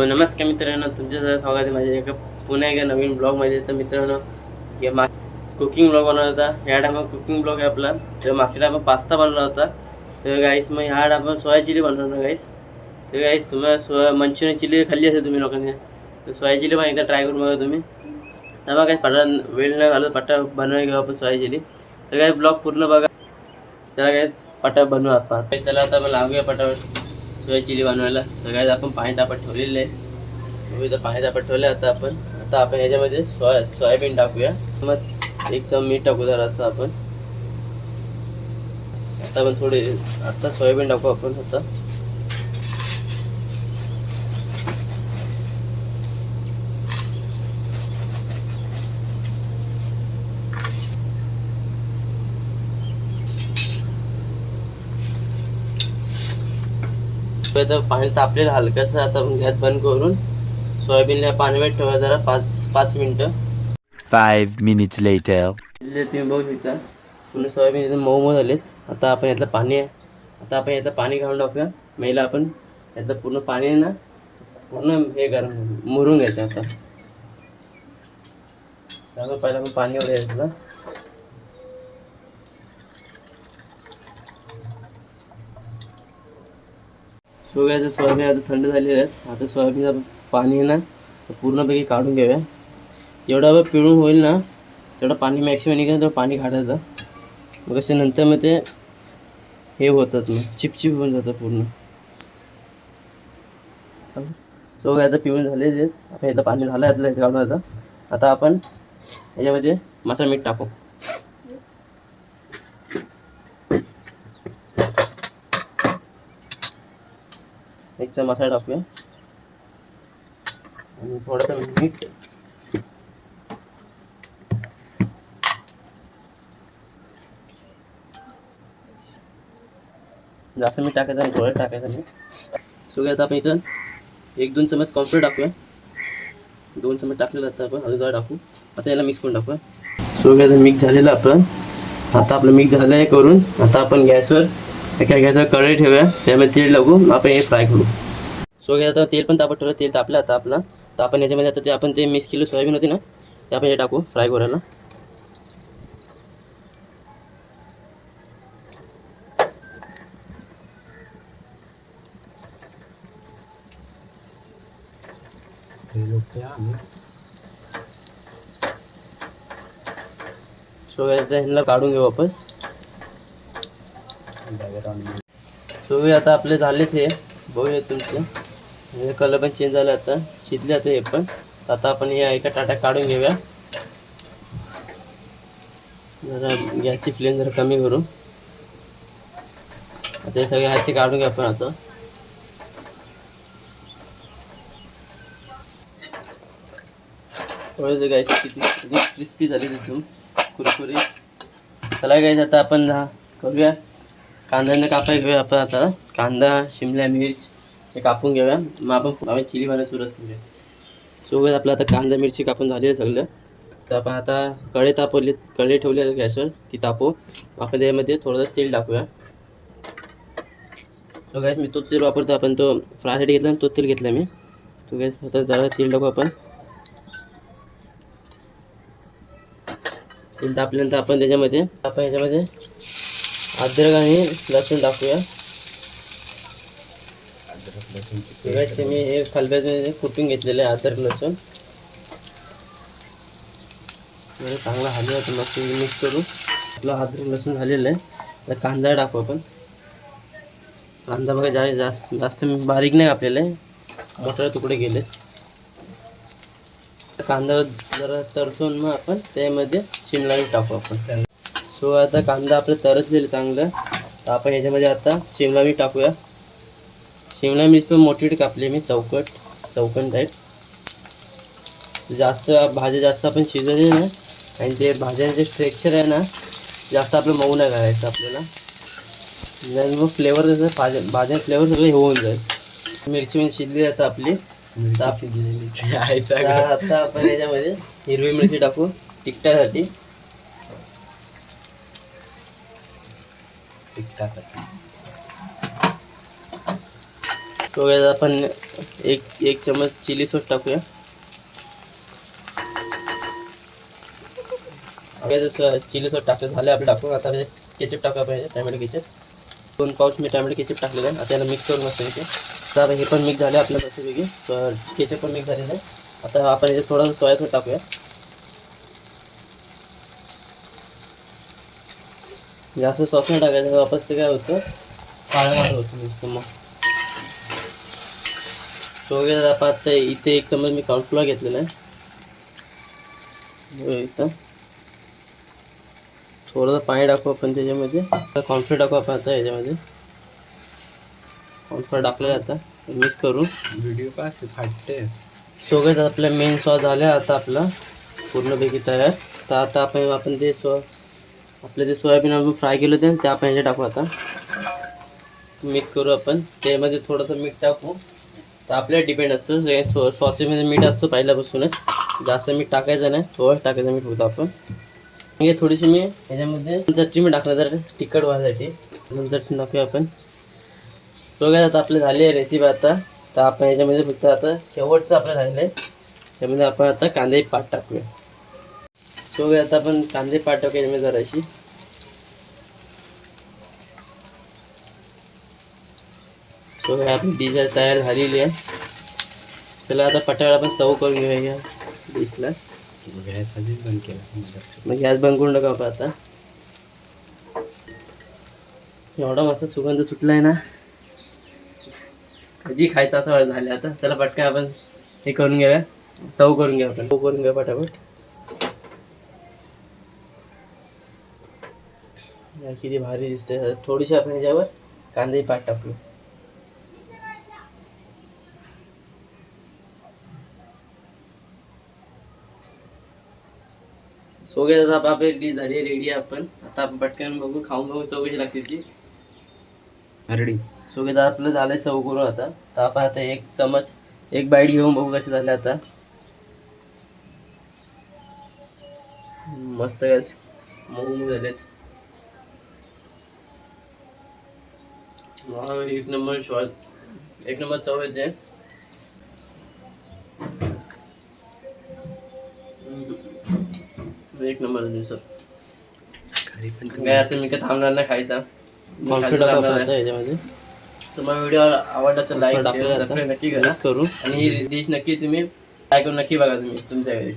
हो, नमस्कार मित्रांनो तुमचं स्वागत आहे माझ्या एका पुन्हा एका नवीन ब्लॉगमध्ये तर मित्रांनो या मा कुकिंग ब्लॉग बनवला होता. ह्या टायमा कुकिंग ब्लॉग आहे आपला. तर मागच्या आपण पास्ता बनवला होता. तर गाईस मग ह्या आपण सोया चिली बनवणार गाईस तर गाईस तुम्हाला सोया मंचुरियन चिली खाल्ली असेल तुम्ही लोकांनी. तर सोया चिली पण एकदा ट्राय करून बघा तुम्ही. तर मग काय पटा वेळ नाही घालत पट्टा बनवायला घेऊ आपण सोया चिली. तर काय ब्लॉग पूर्ण बघा. चला काय पटा बनवू आपण. चला आता आपण लावूया पटावर सोया चिली बनवायला. सगळ्यात आपण पाणी तापत ठेवलेलं. आहे तुम्ही इथं पाणी तापत ठेवलं आता आपण. आता आपण याच्यामध्ये सोया सोयाबीन टाकूया. मग एक चम मीठ टाकू जरा असं आपण. आता आपण थोडे आता सोयाबीन टाकू आपण आता. आता पाणी तापलेलं हलकंसं आता गॅस बंद करून सोयाबीनला पाण्यामध्ये ठेवा जरा पाच पाच मिनटं. Minutes later. इथले तुम्ही बघू शकता. पूर्ण सोयाबीन एकदम मऊ मऊ झालेत. आता आपण यातलं पाणी आहे. आता आपण यातलं पाणी घालून टाकूया. महिला आपण यातलं पूर्ण पाणी आहे ना पूर्ण हे गरम मुरून घ्यायचं आता. त्यामुळे पहिला आपण पाणी वगैरे यातलं सो काय सोयाबीन आता थंड झालेले आहेत आता सोयाबीनचं पाणी आहे ना पूर्णपैकी काढून घेऊया. जेवढा वेळ पिळून होईल ना तेवढं पाणी मॅक्सिमम निघेल तेवढं पाणी काढायचं. मग असे नंतर मग ते हे होतात मग चिपचिप होऊन जातं पूर्ण. सो काय आता पिळून झाले ते आता पाणी झालं यातलं काढून आता. आता आपण याच्यामध्ये मसाला मीठ टाकू. एक चमचा मसाला टाकूया. आणि थोडंसं मीठ. जास्त मीठ टाकायचं आणि थोडं टाकायचं मीठ. सो आता आपण इथं एक दोन चमच कॉफी टाकूया. दोन चमच टाकलेलं आता आपण अजून टाकू. आता याला मिक्स करून टाकूया. सो आता मिक्स झालेलं आपण. आता आपलं मिक्स झालं आहे करून आता आपण गॅसवर काय घ्यायचं कढई ठेवूया. त्यामध्ये तेल लागू आपण हे फ्राय करू. सो आता तेल पण तापत ठेवलं तेल तापलं आता आपला. तर आपण याच्यामध्ये आता ते आपण ते मिक्स केलं सोयाबीन होती ना ते आपण हे टाकू फ्राय करायला. सो ह्यांना काढून घेऊ वापस. सो हे आता आपले झालेत हे बघूया तुमचे. हे कलर पण चेंज झाले आता. शिजले आता हे पण. आता आपण हे एका टाट्या काढून घेऊया. जरा गॅसची फ्लेम जरा कमी करू. आता हे सगळे हाती काढून घ्या आपण आता. थोडं गायच किती किती क्रिस्पी झाली तिथून कुरकुरी चला गायचं आता आपण करूया. कांद्याने कापाय घेऊया आपण आता. कांदा शिमला मिर्च हे कापून घेऊया. मग आपण आपण चिली बनायला सुरुवात करूया. सोबत आपलं आता कांदा मिरची कापून झाली सगळं. तर आपण आता कढई तापवली कढई ठेवले गॅसवर ती तापव आपण त्यामध्ये थोडंसं तेल टाकूया. सो गॅस मी तोच तेल वापरतो आपण तो फ्रायसाठी घेतला ना तोच तेल घेतला मी. तो गॅस आता जरा तेल टाकू आपण. तेल तापल्यानंतर आपण त्याच्यामध्ये आपण याच्यामध्ये अद्रक आणि लसूण टाकूया. ते मी हे खलब्याचे कुटून घेतलेलं आहे अद्रक लसूण. चांगला हलवूया आपण मस्त मिक्स करू आपलं अद्रक लसूण झालेलं आहे. आता कांदा टाकू आपण. कांदा बघा जा जास्त जास्त बारीक नाही कापलेलं आहे. मोठे तुकडे गेले कांदा जरा तरतून मग आपण त्यामध्ये शिमला टाकू आपण. सो आता कांदा आपलं तरतलेलं चांगलं. तर आपण ह्याच्यामध्ये आता शिमला मिरच टाकूया. शिमला मिरच पण मोठी कापली मी चौकट चौकन टाईप जास्त भाज्या जास्त आपण शिजवले ना आणि ते भाज्यांचे स्ट्रेक्चर आहे ना जास्त आपलं मऊ नाही करायचं आपल्याला. नाही मग फ्लेवर त्याचं भाज्या भाज्या फ्लेवर सगळं हे होऊन जाईल. मिरची पण शिजली आता आपली. आता आपण याच्यामध्ये हिरवी मिरची टाकू. तिखटासाठी तिखटासाठी तो guys आपण एक एक चम्मच चिली सॉस टाकूया चिली सॉस टाकलं झालं आपलं टाकून आता केचप टाकूया पाहिजे टॅमॅटो केचप दोन पाऊच मी टॅमॅटो केचप टाकलेलं आहे आता याला मिक्स करून मस्त इथे तर हे पण मिक्स झाले आपल्या मस्तपैकी तर केचप पण मिक्स झालेलं आहे आता आपण इथे थोडंसं सोया सॉस टाकूया जास्त सॉस नाही टाकायचं वापस ते काय होतं? काळं होतं नुसतं मग. तो आपण आता इथे एक चमच मी कॉर्नफ्लोअर घेतलेला आहे. इथं. थोडंसं पाणी टाकू आपण त्याच्यामध्ये. आता कॉर्नफ्लोअर टाकू आपण आता याच्यामध्ये. कॉर्नफ्लोअर टाकलं आता. मिक्स करू. व्हिडिओ का फाटते सोबत आपला मेन सॉस झाला आता आपला पूर्णपैकी तयार. तर आता आपण आपण ते सो आपलं जे सोयाबीन आपण फ्राय केलं होतं ते आपण ह्याच्यात टाकू आता. मिक्स करू आपण. त्यामध्ये थोडंसं मीठ टाकू. तर आपल्याला डिपेंड असतो. सो सॉसेमध्ये मीठ असतो पहिल्यापासूनच. जास्त मीठ टाकायचं नाही. थोडं टाकायचं मीठ होतं आपण. हे थोडीशी मी ह्याच्यामध्ये चटणी मी टाकणार तर तिखट व्हायसाठी. चटणी टाकूया आपण. तो काय आता आपलं झाली आहे रेसिपी आता. तर आपण याच्यामध्ये फक्त आता शेवटचं आपलं राहिलं आहे. त्यामध्ये आपण आता कांदे पात टाकूया. तो आता आपण कांदे पात मी जराशी. तो आपली डिश तयार झालेली आहे. चला आता पटाळ आपण सव करून घेऊया. या डिशला गॅस आधीच बंद केला मग गॅस बंद करून नका आपण आता. एवढा मस्त सुगंध सुटला आहे ना. कधी खायचं असं वेळ झालं आता. चला पटकन आपण हे करून घेऊया. सव करून घेऊ आपण. सव करून घेऊ पटापट. किती भारी दिसते थोडीशी आपण ह्याच्यावर कांदे पात टाकू. सो गेलं आता आपली डिश झाली रेडी आपण. आता आपण पटकन बघू खाऊन बघू चव कशी लागते ती. रेडी. सो गेलं आपलं झालंय सव करू आता. तर आपण आता एक चमच एक बाईट घेऊन बघू कसे झाले आता. मस्त गॅस मऊ झालेत. एक नंबर शॉट एक नंबर चव येते. एक नंबर झाले सर काय आता मी काय थांबणार नाही खायचा तुम्हाला व्हिडिओ आवडला तर लाईक नक्की करा करू आणि ही डिश नक्की तुम्ही करून नक्की बघा तुम्ही तुमच्या घरी